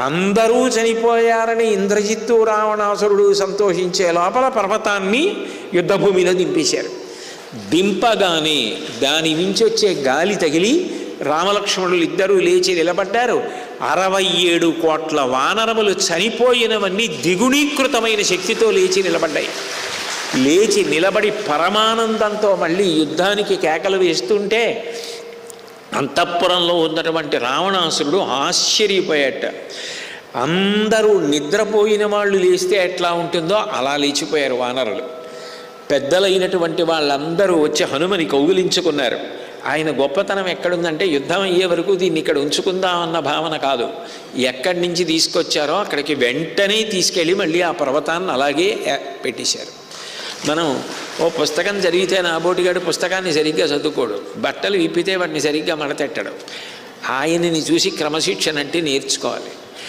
అందరూ చనిపోయారని ఇంద్రజిత్తు రావణాసురుడు సంతోషించే లోపల పర్వతాన్ని యుద్ధభూమిలో దింపేశారు. దింపగానే దాని నుంచి వచ్చే గాలి తగిలి రామలక్ష్మణులు ఇద్దరూ లేచి నిలబడ్డారు. అరవై ఏడు కోట్ల వానరములు చనిపోయినవన్నీ దిగుణీకృతమైన శక్తితో లేచి నిలబడ్డాయి. లేచి నిలబడి పరమానందంతో మళ్ళీ యుద్ధానికి కేకలు వేస్తుంటే అంతఃపురంలో ఉన్నటువంటి రావణాసురుడు ఆశ్చర్యపోయాట. అందరూ నిద్రపోయిన వాళ్ళు లేస్తే ఎట్లా ఉంటుందో అలా లేచిపోయారు వానరులు. పెద్దలైనటువంటి వాళ్ళందరూ వచ్చి హనుమని కౌగులించుకున్నారు. ఆయన గొప్పతనం ఎక్కడుందంటే యుద్ధం అయ్యే వరకు దీన్ని ఇక్కడ ఉంచుకుందామన్న భావన కాదు. ఎక్కడి నుంచి తీసుకొచ్చారో అక్కడికి వెంటనే తీసుకెళ్ళి మళ్ళీ ఆ పర్వతాన్ని అలాగే పెట్టేశారు. మనం ఓ పుస్తకం జరిగితే నాబోటిగాడు పుస్తకాన్ని సరిగ్గా చదువుకోడు. బట్టలు విప్పితే వాటిని సరిగ్గా మడతెట్టడు. ఆయనని చూసి క్రమశిక్షణ అంటే నేర్చుకోవాలి.